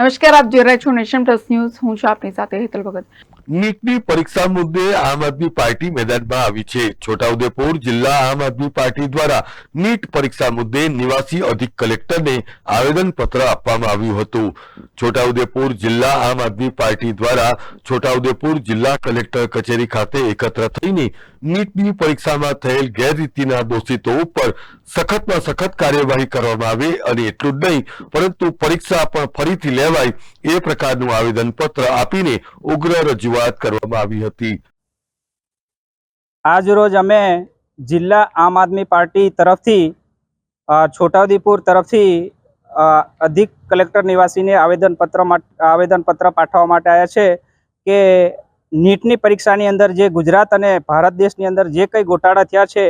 નમસ્કાર, આપ જોઈ રહ્યા છો નેશન પ્લસ ન્યૂઝ. હું છું આપની સાથે હેતલ ભગત. નીટની પરીક્ષા મુદ્દે આમ આદમી પાર્ટી મેદાનમાં આવી છે. છોટાઉદેપુર જિલ્લા આમ આદમી પાર્ટી દ્વારા નીટ પરીક્ષા મુદ્દે નિવાસી અધિક કલેક્ટરને આવેદન પત્ર આપવામાં આવ્યું હતું. છોટાઉદેપુર જિલ્લા આમ આદમી પાર્ટી દ્વારા છોટાઉદેપુર જિલ્લા કલેક્ટર કચેરી ખાતે એકત્ર થઈને નીટની પરીક્ષામાં થયેલ ગેરરીતિના દોષિતો ઉપર સખતમાં સખત કાર્યવાહી કરવામાં આવે અને એટલું જ નહીં, પરંતુ પરીક્ષા પણ ફરીથી લેવાય એ પ્રકારનું આવેદનપત્ર આપીને ઉગ્ર રજૂઆત કરવામાં આવી હતી. આજ રોજ અમે જિલ્લા આમ આદમી પાર્ટી તરફથી છોટાઉદેપુર તરફથી અધિક કલેક્ટર નિવાસીને આવેદનપત્ર આવેદનપત્ર પાઠવવા માટે આવ્યા છે કે નીટની પરીક્ષાની અંદર જે ગુજરાત અને ભારત દેશની અંદર જે કંઈ ગોટાળા થયા છે,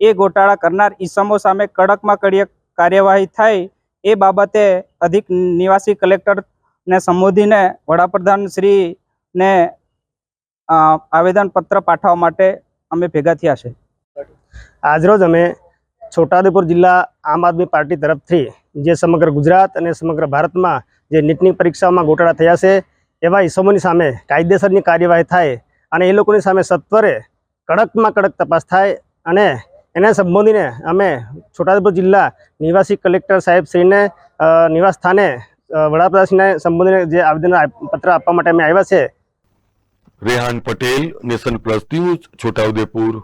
એ ગોટાળા કરનાર ઈસમો સામે કડકમાં કડક કાર્યવાહી થાય, એ બાબતે અધિક નિવાસી કલેક્ટરને સંબોધીને વડાપ્રધાન શ્રીને આવેદનપત્ર પાઠવવા માટે અમે ભેગા થયા છે. આજરોજ અમે છોટાઉદેપુર જિલ્લા આમ આદમી પાર્ટી તરફથી જે સમગ્ર ગુજરાત અને સમગ્ર ભારતમાં જે નીટની પરીક્ષાઓમાં ગોટાળા થયા છે એવા ઇસમોની સામે કાયદેસરની કાર્યવાહી થાય અને એ લોકોની સામે સત્વરે કડકમાં કડક તપાસ થાય અને એને સંબોધીને અમે છોટાઉદેપુર જિલ્લા નિવાસી કલેક્ટર સાહેબશ્રીને અ, નિવાસ સ્થાને વડાપ્રધાનશ્રીને સંબોધીને જે આવેદન પત્ર આપવા માટે અમે આવ્યા છે. Rehan Patel Nation Plus news Chhota Udepur.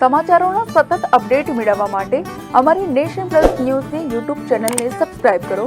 સમાચારોનો સતત અપડેટ મેળવવા માટે અમારી નેશન પ્લસ ન્યૂઝની યુટ્યુબ ચેનલને સબસ્ક્રાઇબ કરો.